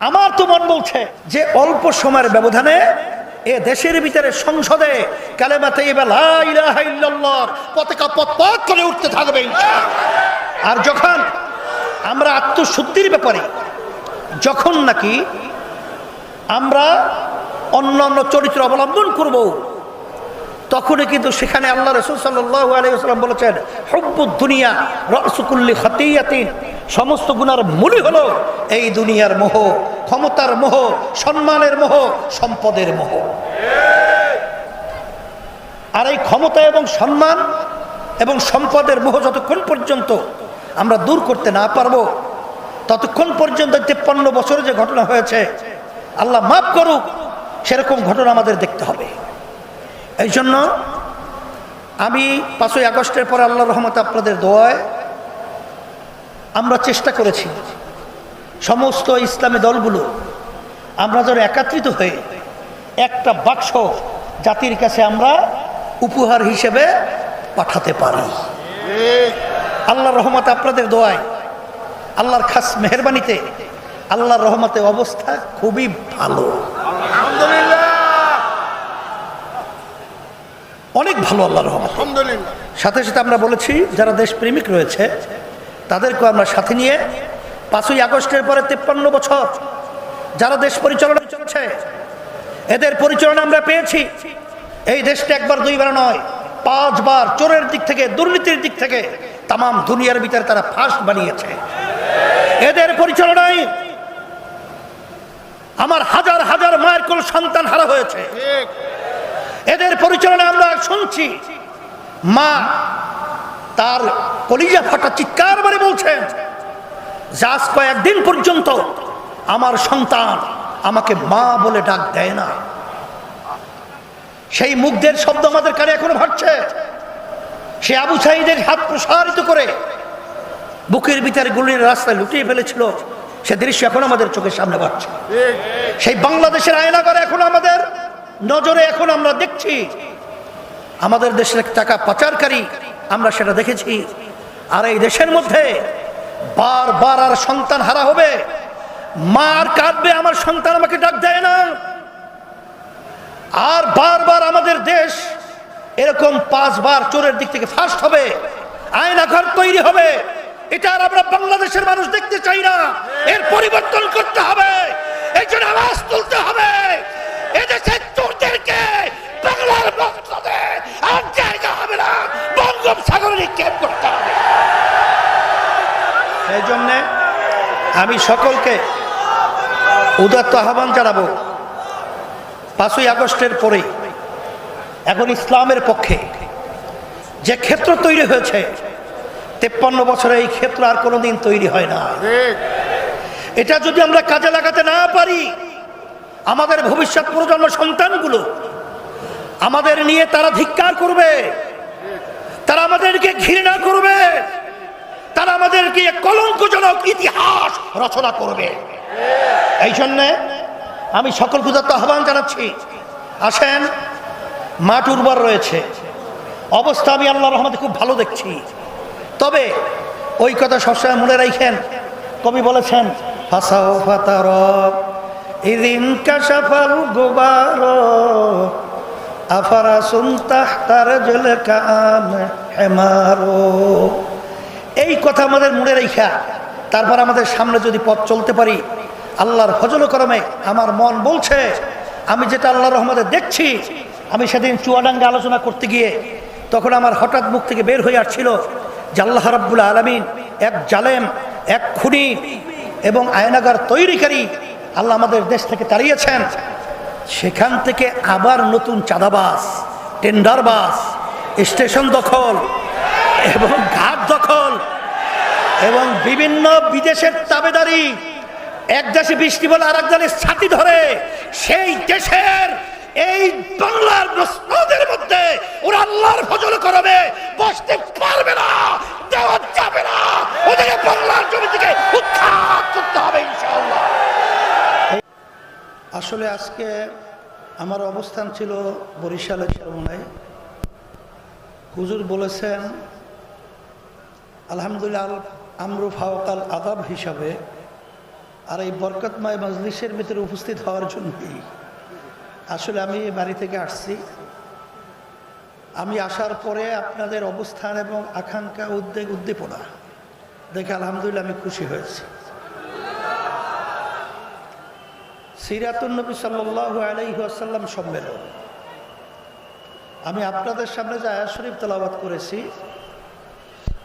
আমার তো মন বলছে। যে অল্প সময়ের ব্যবধানে এ দেশের ভিতরে সংসদে কালেমাতে পতাকা পথ করে উঠতে থাকবে আর যখন আমরা আত্মশুদ্ধির ব্যাপারে, যখন নাকি আমরা অন্য অন্য চরিত্র অবলম্বন করব তখনই কিন্তু সেখানে আল্লাহ রসুল সাল্লাহ আলাইসাল্লাম বলেছেন, হব্বুদ দুনিয়া রসুকুল্লি খতিয়াতিন। সমস্ত গুণার মূলই হলো এই দুনিয়ার মোহ, ক্ষমতার মোহ, সম্মানের মোহ, সম্পদের মোহ। আর এই ক্ষমতা এবং সম্মান এবং সম্পদের মোহ যতক্ষণ পর্যন্ত আমরা দূর করতে না পারব, ততক্ষণ পর্যন্ত তেপ্পান্ন বছরে যে ঘটনা হয়েছে, আল্লাহ মাফ করুক, সেরকম ঘটনা আমাদের দেখতে হবে। এই জন্য আমি পাঁচই আগস্টের পরে আল্লাহ রহমত আপনাদের দোয়ায় আমরা চেষ্টা করেছি সমস্ত ইসলামী দলগুলো আমরা যেন একত্রিত হয়ে একটা বাক্স জাতির কাছে আমরা উপহার হিসেবে পাঠাতে পারি। আল্লাহর রহমতে আপনাদের দোয়ায় আল্লাহর খাস মেহরবানিতে আল্লাহর রহমতে অবস্থা খুবই ভালো। অনেক ভালো রহমত। আলহামদুলিল্লাহ। সাথে সাথে আমরা বলেছি যারা দেশপ্রেমিক রয়েছে তাদেরকে আমরা সাথে নিয়ে পাঁচই আগস্টের পরে তেপ্পান্ন বছর যারা দেশ পরিচালনা চলেছে এদের পরিচালনা আমরা পেয়েছি। এই দেশটা একবার দুইবার নয় পাঁচবার চোরের দিক থেকে দুর্নীতির দিক থেকে তাম দুনিয়ার ভিতরে তারা ফার্স্ট বানিয়েছে। এদের পরিচালনায় আমার হাজার হাজার মায়ের কোন সন্তান হারা হয়েছে। এদের পরিচালনা আমরা শুনছি। মা তার কলিজা ফাটা চিৎকার মানে বলছেন যাস কয়েকদিন পর্যন্ত আমার সন্তান আমাকে মা বলে ডাক দেয় না। সেই মুগ্ধের শব্দ আমাদের কানে এখনও ভাবছে সে আবু সাইদের হাত প্রসারিত করে বুকের ভিতরে গুলির রাস্তায় লুটিয়ে ফেলেছিল। সে দৃশ্য এখন আমাদের চোখের সামনে পাচ্ছে সেই বাংলাদেশের আয়নাগর এখন আমাদের নজরে এখন আমরা দেখছি, আমাদের দেশের টাকা পাচারকারী, আমরা সেটা দেখেছি। আর এই দেশের মধ্যে বারবার আর সন্তান হারা হবে। মা আর কাঁদবে আমার সন্তান আমাকে ডাক দেয় না। আর বারবার আমাদের দেশ এরকম পাঁচবার চোরের দিক থেকে ফার্স্ট হবে, আয়নাঘর তৈরি হবে। এটা আর আমরা বাংলাদেশের মানুষ দেখতে চাই না। এর পরিবর্তন করতে হবে। এই জন্য আওয়াজ তুলতে হবে এদেশের চোরদেরকে বাংলার মসজিদে আর জায়গা হবে না বঙ্গোপসাগরে নিক্ষেপ করতে হবে। এই জন্যে আমি সকলকে উদাত্ত আহ্বান জানাব, পাঁচই আগস্টের পরে এখন ইসলামের পক্ষে যে ক্ষেত্র তৈরি হয়েছে, তেপ্পান্ন বছরে এই ক্ষেত্র আর কোনোদিন তৈরি হয় না। এটা যদি আমরা কাজে লাগাতে না পারি, আমাদের ভবিষ্যৎ প্রজন্ম সন্তানগুলো আমাদের নিয়ে তারা ধিক্কার করবে। তারা আমাদেরকে ঘৃণা করবে। তারা আমাদেরকে কলঙ্কজনক ইতিহাস রচনা করবে। এই জন্যে আমি সকল ক্ষুদাত্ত আহ্বান জানাচ্ছি। আসেন, মাঠ উর্বর রয়েছে। অবস্থা আমি আল্লাহ রহমতে খুব ভালো দেখছি। তবে ওই কথা সবসময় মনে রাখেন। কবি বলেছেন ফাসাও ফাতার গোবার এই কথা আমাদের মনে রেখা, তারপর আমাদের সামনে যদি পথ চলতে পারি, আল্লাহর ফজল করমে আমার মন বলছে, আমি যেটা আল্লাহ রহমতে দেখছি, আমি সেদিন চুয়াডাঙ্গা আলোচনা করতে গিয়ে তখন আমার হঠাৎ মুখ থেকে বের হয়ে আসছিল যে আল্লাহ রাব্বুল আলমিন এক জালেম, এক খুনি এবং আয়নাগার তৈরিকারী আল্লাহ আমাদের দেশ থেকে তাড়িয়েছেন। সেখান থেকে আবার নতুন চাঁদাবাস টেন্ডার বাস স্টেশন দখল এবং ঘাট দখল এবং বিভিন্ন বিদেশের তাবেদারি, এক দেশে বৃষ্টি বলে আর এক ছাতি ধরে সেই দেশের, এই বাংলার প্রশ্নদের মধ্যে ওরা আল্লাহর ফজল করবে, বসতে পারবে না, দেওয়া যাবে না। ওদেরকে বাংলার জমি থেকে উৎখাত করতে হবে ইনশাআল্লাহ। আসলে আজকে আমার অবস্থান ছিল বরিশালের চরমনায় হুজুর বলেছেন, আলহামদুলিল্লাহ আমরু ফাওকাল আদাব হিসাবে আর এই বরকতময় মজলিসের ভিতরে উপস্থিত হওয়ার জন্যই আসলে আমি বাড়ি থেকে আসছি। আমি আসার পরে আপনাদের অবস্থান এবং আকাঙ্ক্ষা, উদ্বেগ, উদ্দীপনা দেখে আলহামদুলিল্লাহ আমি খুশি হয়েছি। সিরাতুন্নবী সাল্লু আলাইসাল্লাম সম্মেলন। আমি আপনাদের সামনে যে আয়া শরীফ তেলাবাদ করেছি,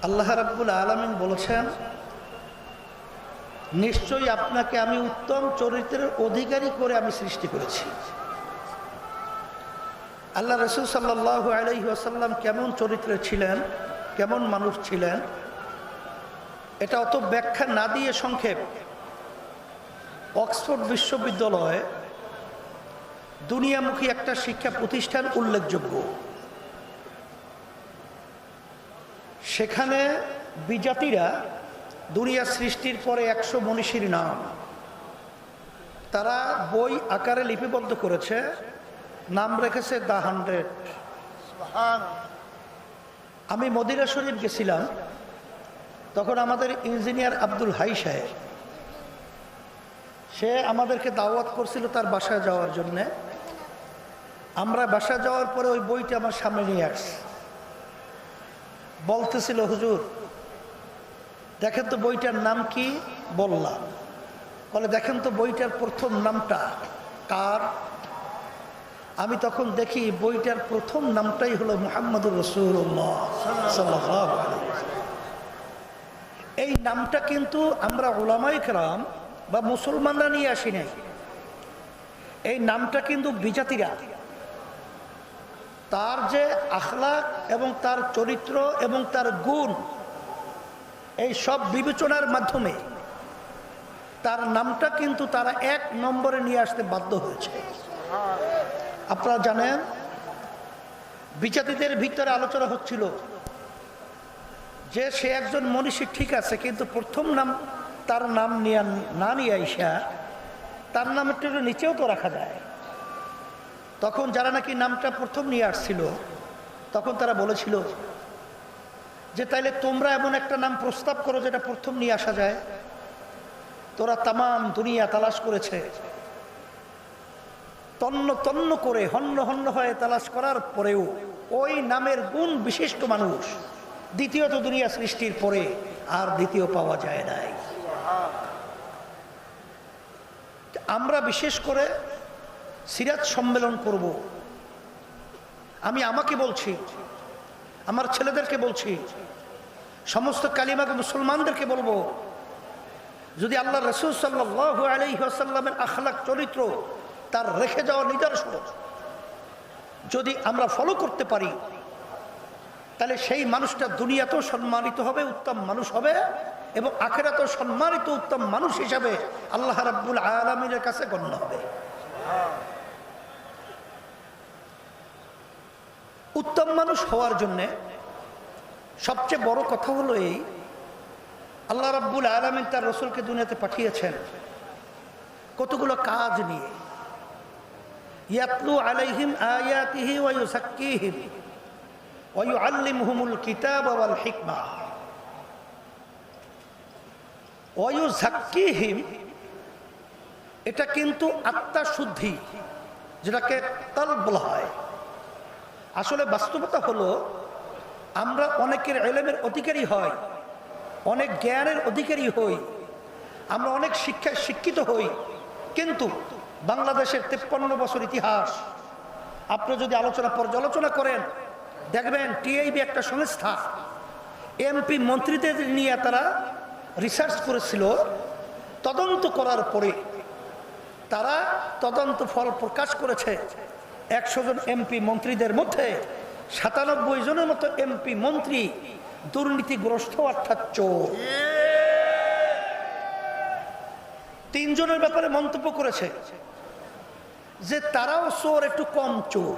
আল্লাহ রাব্বুল আলমিন বলেছেন, নিশ্চয়ই আপনাকে আমি উত্তম চরিত্রের অধিকারী করে আমি সৃষ্টি করেছি। আল্লাহ রসুল সাল্লাহ আলহি আসাল্লাম কেমন চরিত্রে ছিলেন, কেমন মানুষ ছিলেন, এটা অত ব্যাখ্যা না দিয়ে সংক্ষেপ। অক্সফোর্ড বিশ্ববিদ্যালয়ে দুনিয়ামুখী একটা শিক্ষা প্রতিষ্ঠান উল্লেখযোগ্য। সেখানে বিজাতিরা দুনিয়া সৃষ্টির পরে একশো মনীষীর নাম। তারা বই আকারে লিপিবদ্ধ করেছে, নাম রেখেছে দ্য হান্ড্রেড। আমি মদিনা শরীফ গেছিলাম, তখন আমাদের ইঞ্জিনিয়ার আব্দুল হাই সাহেব সে আমাদেরকে দাওয়াত করছিল তার বাসায় যাওয়ার জন্যে। আমরা বাসায় যাওয়ার পরে ওই বইটা আমার সামনে নিয়ে আসছে। বলতেছিল, হুজুর, দেখেন তো বইটার নাম কি? বললাম। বলে, দেখেন তো বইটার প্রথম নামটা কার? আমি তখন দেখি বইটার প্রথম নামটাই হলো মোহাম্মদুর রসুল্লাহ এই নামটা কিন্তু আমরা ওলামাই কেরাম বা মুসলমানরা নিয়ে আসি নাই। এই নামটা কিন্তু বিজাতিরা। তার যে আখলাক এবং তার চরিত্র এবং তার গুণ, এই সব বিবেচনার মাধ্যমে তার নামটা কিন্তু তারা এক নম্বরে নিয়ে আসতে বাধ্য হয়েছে। আপনারা জানেন বিচারীদের ভিতরে আলোচনা হচ্ছিল যে সে একজন মনীষী ঠিক আছে, কিন্তু প্রথম নাম তার নাম নিয়ে না নিয়ে আইসা, তার নাম একটু নিচেও তো রাখা যায়। তখন যারা নাকি নামটা প্রথম নিয়ে আসছিল, তখন তারা বলেছিল যে, তাইলে তোমরা এমন একটা নাম প্রস্তাব করো যেটা প্রথম নিয়ে আসা যায়। তোরা তামাম দুনিয়া তালাশ করেছে। তন্ন তন্ন করে, হন্য হন্য হয়ে তালাশ করার পরেও ওই নামের গুণ বিশিষ্ট মানুষ দ্বিতীয়ত দুনিয়া সৃষ্টির পরে আর দ্বিতীয় পাওয়া যায় নাই। আমরা বিশেষ করে সিরাজ সম্মেলন করব। আমি আমাকে বলছি, আমার ছেলেদেরকে বলছি, সমস্ত কালিমাকে মুসলমানদেরকে বলব, যদি আল্লাহ রসুল সাল্লাহ আলহিহাসাল্লামের আখলাক, চরিত্র তার রেখে যাওয়া নিদর্শন যদি আমরা ফলো করতে পারি তাহলে সেই মানুষটা দুনিয়াতেও সম্মানিত হবে, উত্তম মানুষ হবে এবং আখেরাতেও সম্মানিত উত্তম মানুষ হিসাবে আল্লাহ রাব্বুল আলমিনের কাছে গণ্য হবে। উত্তম মানুষ হওয়ার জন্যে সবচেয়ে বড় কথা হলো এই, আল্লাহ রাব্বুল আলমিন তার রসুলকে দুনিয়াতে পাঠিয়েছেন কতগুলো কাজ নিয়ে। ইয়াতলু আলাইহিম আয়াতিহি ওয়া কিতাব ওয়াল হিকমা। ওয়া এটা কিন্তু আত্মা শুদ্ধি যেটাকে কল বলা হয়। আসলে বাস্তবতা হলো, আমরা অনেকের এলেমের অধিকারী হয় অনেক জ্ঞানের অধিকারী হই, আমরা অনেক শিক্ষায় শিক্ষিত হই, কিন্তু বাংলাদেশের তেপ্পান্ন বছর ইতিহাস, আপনি যদি আলোচনা পর্যালোচনা করেন দেখবেন টিআইবি একটা সংস্থা, এমপি মন্ত্রীদের নিয়ে তারা রিসার্চ করেছিল, তদন্ত করার পরে তারা তদন্ত ফল প্রকাশ করেছে। একশো জন এমপি মন্ত্রীদের মধ্যে সাতানব্বই জনের মতো এমপি মন্ত্রী দুর্নীতিগ্রস্ত, অর্থাৎ চোর। তিনজনের ব্যাপারে মন্তব্য করেছে যে তারাও চোর, একটু কম চোর।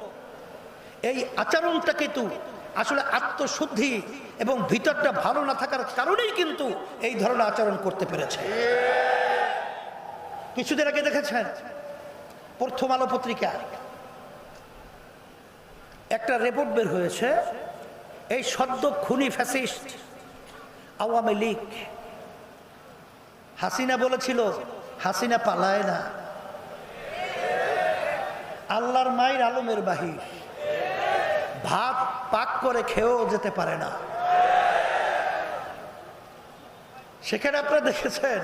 এই আচরণটা কিন্তু আসলে আত্মশুদ্ধি এবং ভিতরটা ভালো না থাকার কারণেই কিন্তু এই ধরনের আচরণ করতে পেরেছে। কিছুদিন আগে দেখেছেন, প্রথম আলো পত্রিকা, একটা রিপোর্ট বের হয়েছে, এই সদ্য খুনি ফ্যাসিস্ট আওয়ামী লীগ, হাসিনা বলেছিল, হাসিনা পালায় না। আল্লাহর মায়ের আলমের বাহির। ভাত পাক করে খেয়েও যেতে পারে না। সেখানে আপনারা দেখেছেন,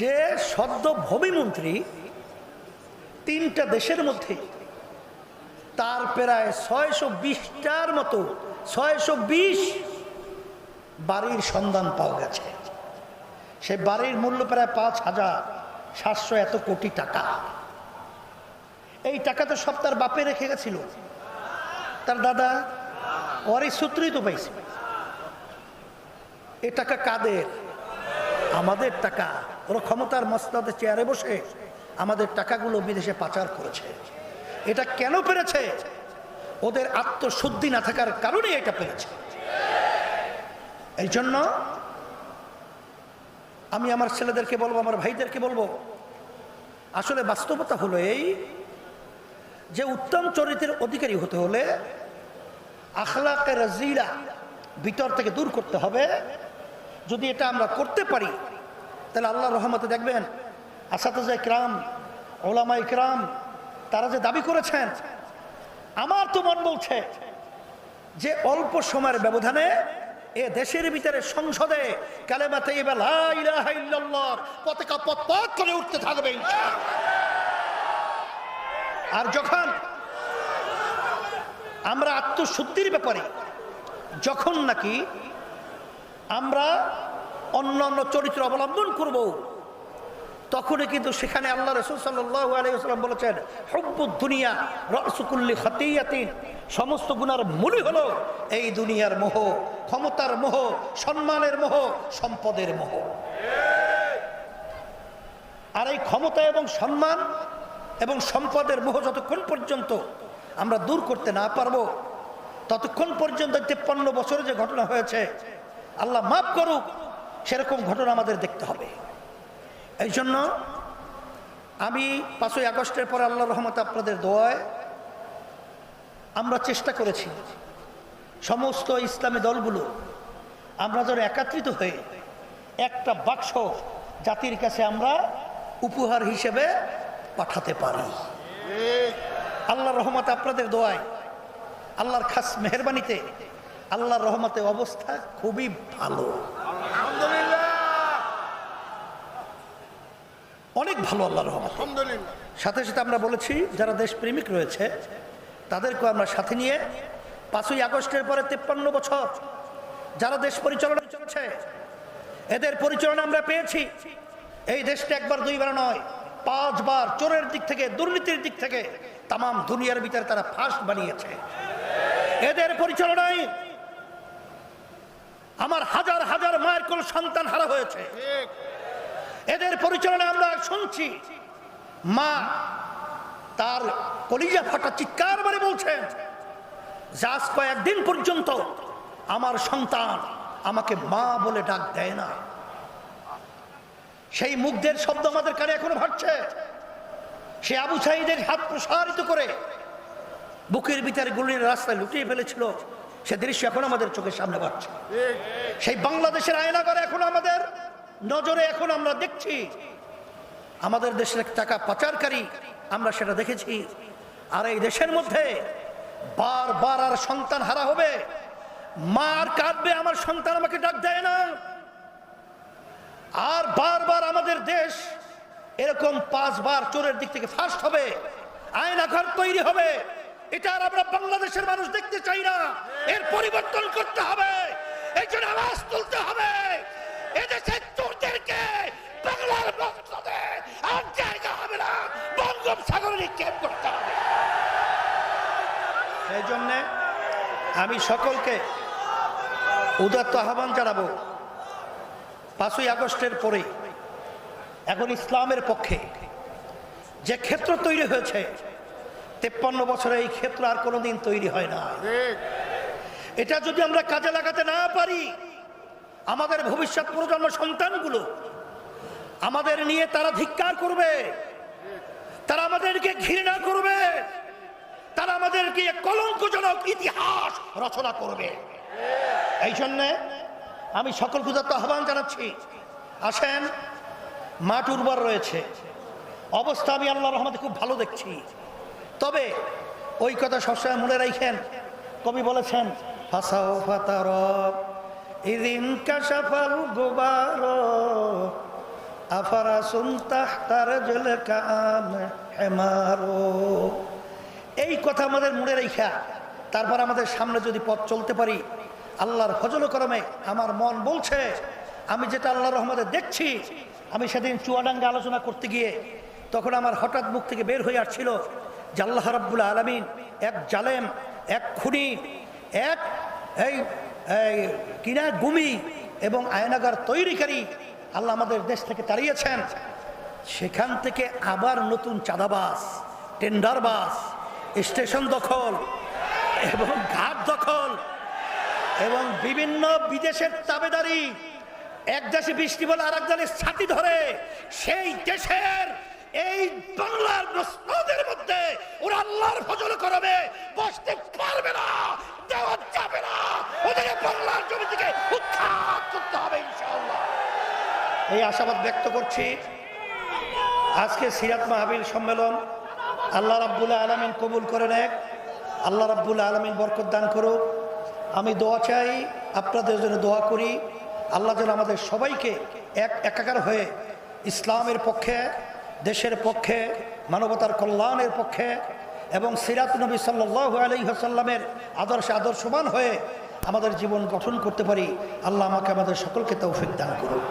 যে সদ্য ভূমিমন্ত্রী তিনটা দেশের মধ্যে তার প্রায় ছয়শো বিশটার মতো, ছয়শো বিশ বাড়ির সন্ধান পাওয়া গেছে। সে বাড়ির মূল্য প্রায় পাঁচ হাজার, সাতশো এত কোটি টাকা। এই টাকা তো সব তার বাপে রেখে গেছিল। তার দাদা, ওর এই সূত্রই তো পাইছে। এ টাকা কাদের? আমাদের টাকা। ওরা ক্ষমতার মস্তাদের চেয়ারে বসে আমাদের টাকাগুলো বিদেশে পাচার করেছে। এটা কেন পেরেছে? ওদের আত্মশুদ্ধি না থাকার কারণে এটা পেরেছে। এই জন্য আমি আমার ছেলেদেরকে বলব, আমার ভাইদেরকে বলব, আসলে বাস্তবতা হলো এই যে উত্তম চরিত্রের অধিকারী হতে হলে আখলাকের জিরা ভিতর থেকে দূর করতে হবে যদি এটা আমরা করতে পারি, তাহলে আল্লাহ রহমতে দেখবেন আসাতাজা ইকরাম ওলামা ইকরাম তারা যে দাবি করেছেন, আমার তো মন বলছে যে অল্প সময়ের ব্যবধানে এ দেশের ভিতরে সংসদে কালেমাতে পতাকা পথ করে উঠতে থাকবে। আর যখন আমরা আত্মশুদ্ধির ব্যাপারে, যখন নাকি আমরা অন্য অন্য চরিত্র অবলম্বন করব, তখনই কিন্তু সেখানে আল্লাহ রসুল সাল্লাম বলেছেন হব্বু দুনিয়া রসুকুল্লি খতিয়াতিন। সমস্ত গুণার মূলই হলো এই দুনিয়ার মোহ, ক্ষমতার মোহ, সম্মানের মোহ, সম্পদের মোহ। আর এই ক্ষমতা এবং সম্মান এবং সম্পদের মোহ যতক্ষণ পর্যন্ত আমরা দূর করতে না পারব, ততক্ষণ পর্যন্ত তেপ্পান্ন বছরে যে ঘটনা হয়েছে, আল্লাহ মাফ করুক, সেরকম ঘটনা আমাদের দেখতে হবে। এই জন্য আমি পাঁচই আগস্টের পরে আল্লাহ রহমত আপনাদের দোয়ায় আমরা চেষ্টা করেছি, সমস্ত ইসলামী দলগুলো আমরা যেন একাত্রিত হয়ে একটা বাক্স জাতির কাছে আমরা উপহার হিসেবে পাঠাতে পারি। আল্লাহর রহমতে আপনাদের দোয়ায়, আল্লাহর খাস মেহরবানিতে, আল্লাহর রহমতে অবস্থা খুবই ভালো। অনেক ভালো আল্লাহর রহমত। সাথে সাথে আমরা বলেছি, যারা দেশপ্রেমিক রয়েছে, তাদেরকেও আমরা সাথে নিয়ে পাঁচই আগস্টের পরে তেপ্পান্ন বছর যারা দেশ পরিচালনা চলছে এদের পরিচালনা আমরা পেয়েছি। এই দেশটা একবার দুইবার নয় পাঁচবার চোরের দিক থেকে, দুর্নীতির দিক থেকে তাম দুনিয়ার ভিতরে তারা ফার্স্ট বানিয়েছে। এদের পরিচালনায় আমার হাজার হাজার মায়ের কোন সন্তান হারা হয়েছে। এদের পরিচালনায় আমরা শুনছি, মা তার কলিজা ফাটা চিৎকার মানে বলছেন যে আজ কয়েকদিন পর্যন্ত আমার সন্তান আমাকে মা বলে ডাক দেয় না। সেই মুগ্ধের শব্দ আমাদের কানে এখনও ভাবছে সে আবু সাইদের হাত প্রসারিত করে বুকের ভিতরে গুলির রাস্তায় লুটিয়ে ফেলেছিল। সে দৃশ্য এখন আমাদের চোখের সামনে পাচ্ছে সেই বাংলাদেশের আয়নাগর এখন আমাদের নজরে এখন আমরা দেখছি, আমাদের দেশের টাকা পাচারকারী, আমরা সেটা দেখেছি। আর এই দেশের মধ্যে বারবার আর সন্তান হারা হবে। মার কাঁদবে আমার সন্তান আমাকে ডাক দেয় না। আর বারবার আমাদের দেশ এরকম পাঁচবার চোরের দিক থেকে ফার্স্ট হবে, আয়নাঘর তৈরি হবে। এটা আর আমরা বাংলাদেশের মানুষ দেখতে চাই না। এর পরিবর্তন করতে হবে। এই জন্য আওয়াজ তুলতে হবে। এদেশের চোরদেরকে বাংলার মসনদে আর জায়গা হবে না। বঙ্গোপসাগরে নিক্ষেপ করতে হবে। সেই জন্যে আমি সকলকে উদাত্ত আহ্বান জানাব। পাঁচই আগস্টের পরে, এখন ইসলামের পক্ষে যে ক্ষেত্র তৈরি হয়েছে, তেপ্পান্ন বছরে এই ক্ষেত্র আর কোনোদিন তৈরি হয় না। এটা যদি আমরা কাজে লাগাতে না পারি, আমাদের ভবিষ্যৎ প্রজন্ম সন্তানগুলো আমাদের নিয়ে তারা ধিক্কার করবে, তারা আমাদেরকে ঘৃণা করবে, তারা আমাদেরকে কলঙ্কজনক ইতিহাস রচনা করবে। এই জন্যে আমি সকল পূজার তো আহ্বান জানাচ্ছি। আসেন, মাঠ উর্বর রয়েছে। অবস্থা আমি আল্লাহ রহমতে খুব ভালো দেখছি। তবে ওই কথা সবসময় মনে রাখেন। কবি বলেছেন জল এই কথা আমাদের মনে রেখা তারপর আমাদের সামনে যদি পথ চলতে পারি আল্লাহর ফজল করমে আমার মন বলছে, আমি যেটা আল্লাহর রহমতে দেখছি, আমি সেদিন চুয়াডাঙ্গা আলোচনা করতে গিয়ে তখন আমার হঠাৎ মুখ থেকে বের হয়ে আসছিল যে আল্লাহ রাব্বুল আলমিন এক জালেম, এক খুনি, এক এই এই কিনা গুমি এবং আয়নাগার তৈরিকারী আল্লাহ আমাদের দেশ থেকে তাড়িয়েছেন। সেখান থেকে আবার নতুন চাঁদাবাস টেন্ডার বাস স্টেশন দখল এবং ঘাট দখল এবং বিভিন্ন বিদেশের তাবেদারি, এক দেশে বৃষ্টি বলে আর এক ছাতি ধরে, সেই দেশের এই বাংলার প্রশ্নদের মধ্যে ওরা আল্লাহর ফজল করবে, বসতে পারবে না, দেওয়া যাবে না। ওদেরকে বাংলার জমি থেকে উৎখাত করতে হবে ইনশাআল্লাহ। এই আশাবাদ ব্যক্ত করছি। আজকে সিরাত মাহাবিল সম্মেলন আল্লাহ রাব্বুল আলমিন কবুল করে নেক। আল্লাহ রাব্বুল আলমিন বরকত দান করুক। আমি দোয়া চাই, আপনাদের জন্য দোয়া করি। আল্লাহ যেন আমাদের সবাইকে এক একাকার হয়ে ইসলামের পক্ষে, দেশের পক্ষে, মানবতার কল্যাণের পক্ষে এবং সিরাত নবী সাল্লাহ আলী হাসাল্লামের আদর্শে আদর্শবান হয়ে আমাদের জীবন গঠন করতে পারি। আল্লাহ আমাকে আমাদের সকলকে তৌফিক দান করুন